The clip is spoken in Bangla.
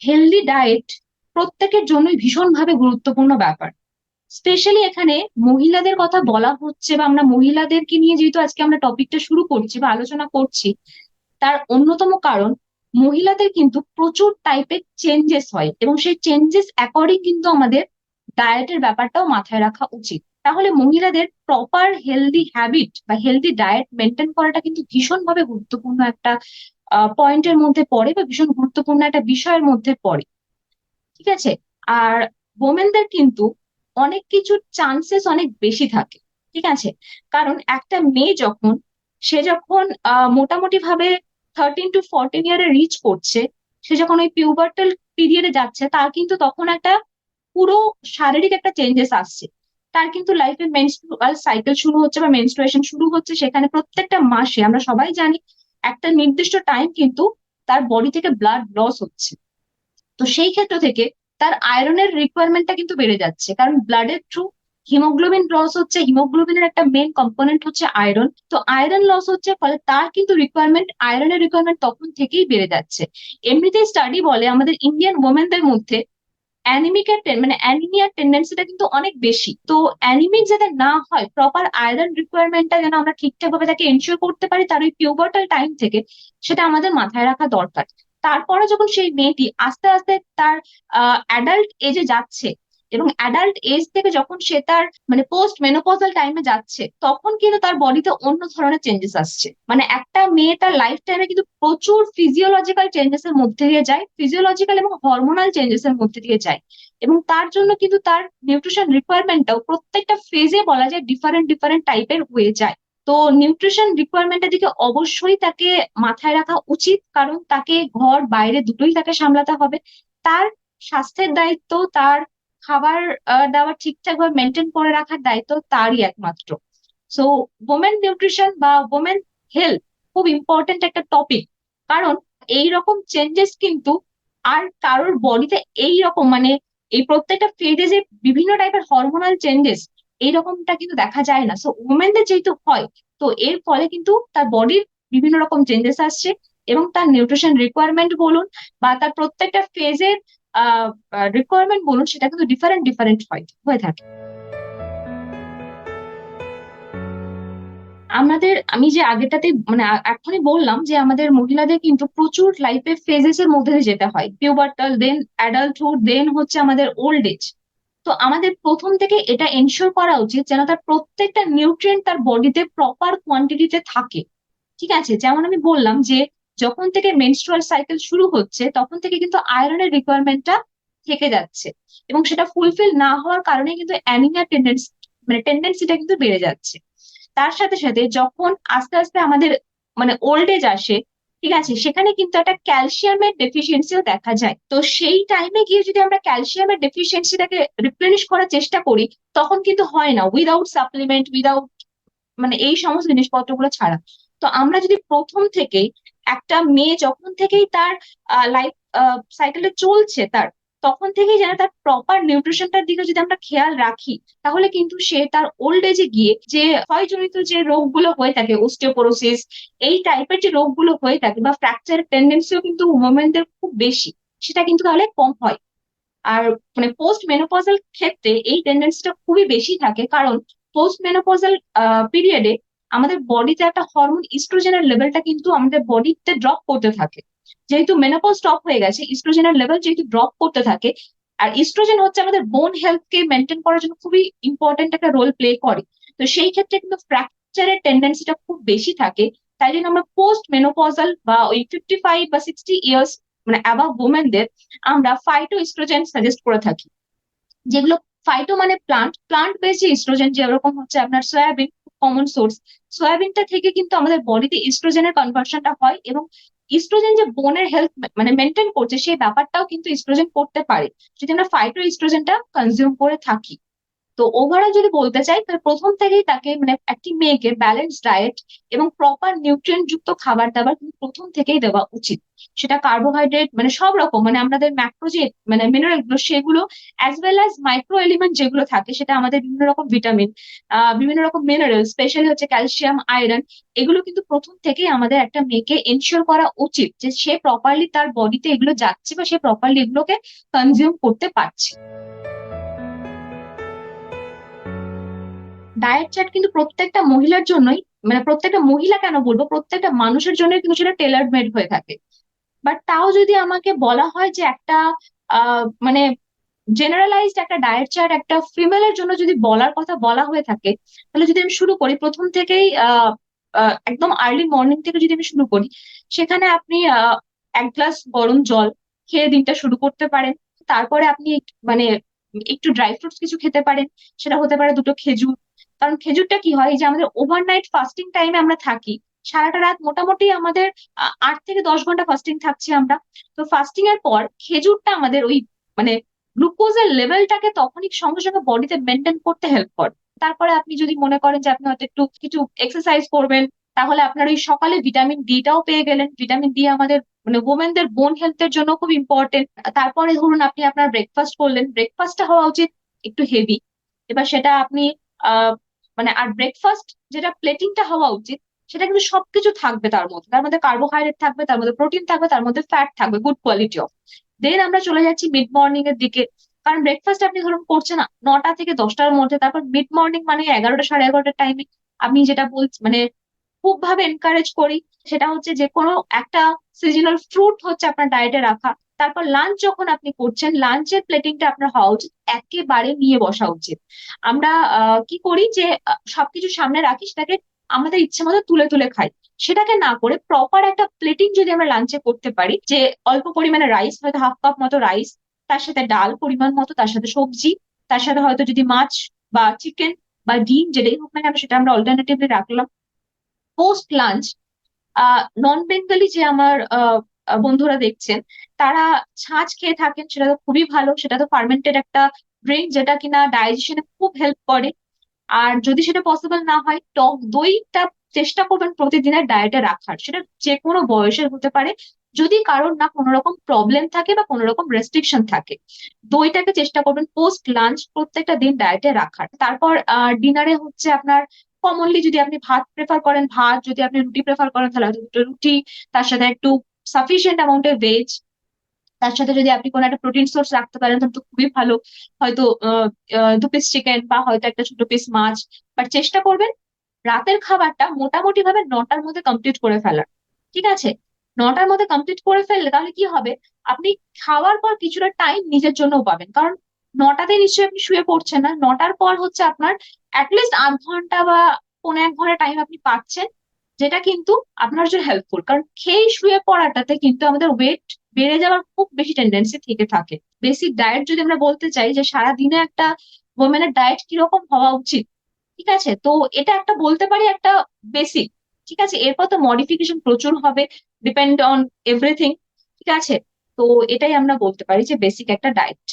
হেলদি ডায়েট প্রত্যেকের জন্যই ভীষণভাবে গুরুত্বপূর্ণ ব্যাপার। স্পেশালি এখানে মহিলাদের কথা বলা হচ্ছে বা আমরা মহিলাদেরকে নিয়ে যেহেতু আজকে আমরা টপিকটা শুরু করছি বা আলোচনা করছি, তার অন্যতম কারণ মহিলাদের কিন্তু প্রচুর টাইপের চেঞ্জেস হয় এবং সেই চেঞ্জেস অ্যাকর্ডিং কিন্তু আমাদের ডায়েটের ব্যাপারটাও মাথায় রাখা উচিত। তাহলে মহিলাদের প্রপার হেলদি হ্যাবিট বা হেলদি ডায়েট মেনটেন করাটা কিন্তু ভীষণভাবে গুরুত্বপূর্ণ একটা পয়েন্টের মধ্যে পড়ে বা ভীষণ গুরুত্বপূর্ণ একটা বিষয়ের মধ্যে পড়ে। ঠিক আছে? আর ওমেনদের কিন্তু অনেক কিছুর চান্সেস অনেক বেশি থাকে। ঠিক আছে? কারণ একটা মেয়ে যখন, সে যখন মোটামুটি ভাবে থার্টিন টু ফোরটিন ইয়ারে রিচ করছে, সে যখন ওই পিউবার্টাল পিরিয়ডে যাচ্ছে, তার কিন্তু তখন একটা পুরো শারীরিক একটা চেঞ্জেস আসছে। তার কিন্তু লাইফে মেনস্ট্রুয়াল সাইকেল শুরু হচ্ছে বা মেনস্ট্রুয়েশন শুরু হচ্ছে, সেখানে প্রত্যেকটা মাসে, আমরা সবাই জানি একটা নির্দিষ্ট টাইম কিন্তু তার বডি থেকে ব্লাড লস হচ্ছে। তো সেই ক্ষেত্র থেকে তার আয়রনের রিকোয়ারমেন্টটা কিন্তু বেড়ে যাচ্ছে। কারণ ব্লাডের থ্রু হিমোগ্লোবিন লস হচ্ছে হিমোগ্লোবিনের একটা মেন কম্পোনেন্ট হচ্ছে আয়রন তো আয়রন লস হচ্ছে ফলে তার কিন্তু রিকোয়ারমেন্ট আয়রনের রিকোয়ারমেন্ট তখন থেকেই বেড়ে যাচ্ছে। এমনিতেই স্টাডি বলে আমাদের ইন্ডিয়ান ওমেনদের মধ্যে অ্যানিমিকের মানে অ্যানিমিয়ার টেন্ডেন্সিটা কিন্তু অনেক বেশি। তো অ্যানিমিক যাতে না হয় প্রপার আয়রন রিকোয়ারমেন্টটা যেন আমরা ঠিকঠাক ভাবে তাকে এনশিওর করতে পারি, তার ওই পিউবার্টাল টাইম থেকে সেটা আমাদের মাথায় রাখা দরকার। তারপরে যখন সেই মেয়েটি আস্তে আস্তে তার অ্যাডাল্ট এজে যাচ্ছে এবং অ্যাডাল্ট এজ থেকে যখন সে তার মানে পোস্ট মেনোপজাল টাইমে যাচ্ছে, তখন কিন্তু তার বডিতে অন্য ধরনের চেঞ্জেস আসছে। মানে একটা মেয়ে তার লাইফ টাইমে কিন্তু প্রচুর ফিজিওলজিক্যাল চেঞ্জেস এর মধ্যে দিয়ে যায় ফিজিওলজিক্যাল এবং হরমোনাল চেঞ্জেস এর মধ্যে দিয়ে যায়। এবং তার জন্য কিন্তু তার নিউট্রিশন রিকোয়ারমেন্টটাও প্রত্যেকটা ফেজে বলা যায় ডিফারেন্ট ডিফারেন্ট টাইপের হয়ে যায়। তো নিউট্রিশন রিকোয়ারমেন্টের দিকে অবশ্যই তাকে মাথায় রাখা উচিত, কারণ তাকে ঘর, বাইরে দুটোই তাকে সামলাতে হবে। তার স্বাস্থ্যের দায়িত্ব, তার খাবার দাবার ঠিকঠাক ভাবে মেনটেন করে রাখার দায়িত্ব তারই একমাত্র। সো ওমেন নিউট্রিশন বা ওমেন হেলথ খুব ইম্পর্টেন্ট একটা টপিক কারণ এই রকম চেঞ্জেস কিন্তু আর কারোর বডিতে এই রকম মানে এই প্রত্যেকটা ফেজে যে বিভিন্ন টাইপের হরমোনাল চেঞ্জেস এইরকমটা কিন্তু দেখা যায় না। সো উমেনদের যেহেতু হয়, তো এর ফলে কিন্তু তার বডির বিভিন্ন রকম চেঞ্জেস আসছে এবং তার নিউট্রিশন রিকোয়ারমেন্ট বলুন বা তার প্রত্যেকটা ফেজের রিকোয়ারমেন্ট বলুন, সেটা কিন্তু ডিফারেন্ট ডিফারেন্ট হয়, হয়ে থাকে। আমাদের, আমি যে আগেটাতে মানে এখনই বললাম যে আমাদের মহিলাদের কিন্তু প্রচুর লাইফে ফেজেস এর মধ্যে যেতে হয়। পিউবার্টাল দেন অ্যাডাল্টহুড দেন হচ্ছে আমাদের ওল্ড এজ তো আমাদের প্রথম থেকে এটা এনশিওর করা উচিত যেন তার প্রত্যেকটা নিউট্রিয়েন্ট তার বডিতে প্রপার কোয়ান্টিটিতে থাকে। ঠিক আছে? যেমন আমি বললাম যে যখন থেকে মেনস্ট্রুয়াল সাইকেল শুরু হচ্ছে, তখন থেকে কিন্তু আয়রনের রিকোয়ারমেন্টটা থেকে যাচ্ছে। এবং সেটা ফুলফিল না হওয়ার কারণে কিন্তু অ্যানিমিয়া টেন্ডেন্সি মানে টেন্ডেন্সিটা কিন্তু বেড়ে যাচ্ছে। তার সাথে সাথে যখন আস্তে আস্তে আমাদের মানে ওল্ড এজ আসে, ঠিক আছে, সেখানে কিন্তু একটা ক্যালসিয়ামের ডেফিসিয়েন্সিও দেখা যায়। তো সেই টাইমে গিয়ে যদি আমরা ক্যালসিয়ামের ডেফিসিয়েন্সিটাকে রিপ্লেনিশ করার চেষ্টা করি, তখন কিন্তু হয় না। উইদাউট সাপ্লিমেন্ট উইদাউট মানে এই সমস্ত জিনিসপত্রগুলো ছাড়া। তো আমরা যদি প্রথম থেকেই একটা মেয়ে যখন থেকেই তার লাইফ সাইকেলে চলছে তার, তখন থেকেই যেন তার প্রপার নিউট্রিশনটার দিকে যদি আমরা খেয়াল রাখি, তাহলে কিন্তু সে তার ওল্ড এজে গিয়ে যে ক্ষয়জনিত যে রোগগুলো হয়ে থাকে ওস্টিওপোরোসিস এই টাইপের যে রোগগুলো হয়ে থাকে বা ফ্র্যাকচার টেন্ডেন্সিও কিন্তু উমেনদের খুব বেশি, সেটা কিন্তু তাহলে কম হয়। আর মানে পোস্ট মেনোপজাল ক্ষেত্রে এই টেন্ডেন্সিটা খুবই বেশি থাকে, কারণ পোস্ট মেনোপজাল পিরিয়ডে আমাদের বডিতে একটা হরমোন ইস্ট্রোজেনের লেভেলটা কিন্তু আমাদের বডিতে ড্রপ করতে থাকে। যেহেতু মেনোপজ স্টপ হয়ে গেছে ইস্ট্রোজেনের লেভেল যেহেতু ড্রপ করতে থাকে, আর ইস্ট্রোজেন হচ্ছে আমাদের বোন হেলথকে মেনটেন করার জন্য খুবই ইম্পর্টেন্ট একটা রোল প্লে করে। তো সেই ক্ষেত্রে কিন্তু ফ্র্যাকচারের টেন্ডেন্সিটা খুব বেশি থাকে। তাই জন্য আমরা পোস্ট মেনোপজাল বা ওই ফিফটি ফাইভ বা সিক্সটি ইয়ার্স মানে অ্যাবাভ ওমেনদের আমরা ফাইটো ইস্ট্রোজেন সাজেস্ট করে থাকি। যেগুলো ফাইটো মানে প্লান্ট প্লান্ট বেস যে ইস্ট্রোজেন যেরকম হচ্ছে আপনার সয়াবিন কমন সোর্স সয়াবিনটা থেকে কিন্তু আমাদের বডিতে ইস্ট্রোজেনের কনভার্সনটা হয় এবং ইস্ট্রোজেন যে বোনের হেলথ মানে মেনটেন করছে, সেই ব্যাপারটাও কিন্তু ইস্ট্রোজেন করতে পারে। যদি আমরা ফাইটো ইস্ট্রোজেনটা কনজিউম করে থাকি। তো ওভারঅল যদি বলতে চাই, তাহলে প্রথম থেকেই তাকে মানে একটি মেয়েকে ব্যালেন্স ডায়েট এবং প্রপার নিউট্রিয়েন্ট যুক্ত খাবার দাবার কিন্তু প্রথম থেকেই দেওয়া উচিত। সেটা কার্বোহাইড্রেট মানে সব রকম মানে আমাদের ম্যাক্রো যে মানে মিনারেলগুলো, সেগুলো as well as micro element যেগুলো থাকে, সেটা আমাদের বিভিন্ন রকম ভিটামিন বিভিন্ন রকম মিনারেল স্পেশালি হচ্ছে ক্যালসিয়াম আয়রন এগুলো কিন্তু প্রথম থেকেই আমাদের একটা মেয়েকে এনশিওর করা উচিত যে সে প্রপারলি তার বডিতে এগুলো যাচ্ছে বা সে প্রপারলি এগুলোকে কনজিউম করতে পারছে। ডায়েট চার্ট কিন্তু প্রত্যেকটা মহিলার জন্যই মানে প্রত্যেকটা মহিলা কেন বলব, প্রত্যেকটা মানুষের জন্য কিন্তু সেটা টেলার মেড হয়ে থাকে। বাট তাও যদি আমাকে বলা হয় যে একটা মানে জেনারেলাইজড একটা ডায়েট চার্ট একটা ফিমেলের জন্য যদি বলার কথা বলা হয়ে থাকে, তাহলে যদি আমি শুরু করি, প্রথম থেকেই একদম আর্লি মর্নিং থেকে যদি আমি শুরু করি, সেখানে আপনি এক গ্লাস গরম জল খেয়ে দিনটা শুরু করতে পারেন। তারপরে আপনি মানে একটু ড্রাই ফ্রুটস কিছু খেতে পারেন। সেটা হতে পারে দুটো খেজুর কারণ খেজুরটা কি হয়, এই যে আমাদের ওভারনাইট ফাস্টিং টাইমে আমরা থাকি, সারাটা রাত মোটামুটি আমাদের আট থেকে দশ ঘণ্টা ফাস্টিং থাকছি আমরা। তো ফাস্টিং এর পর খেজুরটা আমাদের ওই মানে গ্লুকোজের লেভেলটাকে তখনই সঙ্গে সঙ্গে বডিতে মেনটেন করতে হেল্প করে। তারপরে আপনি যদি মনে করেন যে আপনি হয়তো একটু, কিছু এক্সারসাইজ করবেন, তাহলে আপনার ওই সকালে ভিটামিন ডিটাও পেয়ে গেলেন। ভিটামিন ডি আমাদের মানে ওমেনদের বোন হেলথের জন্য খুব ইম্পর্টেন্ট তারপরে ধরুন আপনি আপনার ব্রেকফাস্ট করলেন। ব্রেকফাস্টটা হওয়া উচিত একটু হেভি এবার সেটা আপনি মানে আর ব্রেকফাস্ট যেটা প্লেটিংটা হওয়া উচিত, সেটা কিন্তু সবকিছু থাকবে তার মধ্যে। তার মধ্যে কার্বোহাইড্রেট থাকবে, তার মধ্যে প্রোটিন থাকবে, তার মধ্যে ফ্যাট থাকবে গুড কোয়ালিটি অফ দেন আমরা চলে যাচ্ছি মিড মর্নিং এর দিকে। কারণ ব্রেকফাস্ট আপনি ধরুন করছেন না, নটা থেকে দশটার মধ্যে, তারপর মিড মর্নিং মানে এগারোটা সাড়ে এগারোটার টাইমে আমি যেটা বলছি মানে খুব ভাবে এনকারেজ করি, সেটা হচ্ছে যে কোনো একটা সিজনাল ফ্রুট হচ্ছে আপনার ডায়েটে রাখা। তারপর লাঞ্চ যখন আপনি করছেন লাঞ্চের প্লেটিংটা আপনার হওয়া উচিত, একেবারে নিয়ে বসা উচিত। আমরা কি করি যে সবকিছু সামনে রাখি, সেটাকে আমাদের ইচ্ছে মতো তুলে তুলে খাই। সেটাকে না করে প্রপার একটা প্লেটিং যদি আমরা লাঞ্চে করতে পারি, যে অল্প পরিমাণে রাইস হয়তো হাফ কাপ মতো রাইস তার সাথে ডাল পরিমাণ মতো, তার সাথে সবজি, তার সাথে হয়তো যদি মাছ বা চিকেন বা ডিম, যেটাই হোক না কেন, সেটা আমরা অল্টারনেটিভলি রাখলাম। পোস্ট লাঞ্চ নন বেঙ্গলি যে আমার বন্ধুরা দেখছেন, তারা ছাঁচ খেয়ে থাকেন, সেটা তো খুবই ভালো, সেটা তো ফার্মেন্টেড একটা ড্রিঙ্ক যেটা কিনা ডাইজেশনে খুব হেল্প করে। আর যদি সেটা পসিবল না হয়, টক দইটা চেষ্টা করবেন প্রতিদিনের ডায়েটে রাখার, সেটা যে কোনো বয়সের হতে পারে। যদি কারোর না কোনো রকম প্রবলেম থাকে বা কোনো রকম রেস্ট্রিকশন থাকে, দইটাকে চেষ্টা করবেন পোস্ট লাঞ্চ প্রত্যেকটা দিন ডায়েটে রাখার। তারপর ডিনারে হচ্ছে আপনার কমনলি যদি আপনি ভাত প্রেফার করেন, ভাত যদি আপনি রুটি প্রেফার করেন, তাহলে দুটো রুটি, তার সাথে একটু সাফিসিয়েন্ট অ্যামাউন্টের ভেজ তার সাথে যদি আপনি কোনো একটা প্রোটিন সোর্স রাখতে পারেন, তাহলে তো খুবই ভালো। হয়তো দু পিস চিকেন বা হয়তো একটা ছোট পিস মাছ। বাট চেষ্টা করবেন রাতের খাবারটা মোটামুটি ভাবে নটার মধ্যে কমপ্লিট করে ফেলার। ঠিক আছে? নটার মধ্যে কমপ্লিট করে ফেললে তাহলে কি হবে? আপনি খাওয়ার পর কিছুটা টাইম নিজের জন্যও পাবেন। কারণ নটাতে নিশ্চয়ই আপনি শুয়ে পড়ছেন না। নটার পর হচ্ছে আপনার অ্যাটলিস্ট আধ ঘণ্টা বা পৌনে এক ঘণ্টা টাইম আপনি পাচ্ছেন। যেটা কিন্তু আপনার জন্য হেল্পফুল কারণ খেয়ে শুয়ে পড়াটাতে কিন্তু আমাদের ওয়েট বেড়ে যাওয়ার খুব বেশি টেন্ডেন্সি থেকে থাকে। বেসিক ডায়েট যদি আমরা বলতে চাই যে সারা দিনে একটা ওমেনের ডায়েট কীরকম হওয়া উচিত, ঠিক আছে? তো এটা একটা বলতে পারি একটা বেসিক ঠিক আছে? এরপর তো মডিফিকেশন প্রচুর হবে ডিপেন্ড অন এভরিথিং ঠিক আছে? তো এটাই আমরা বলতে পারি যে বেসিক একটা ডায়েট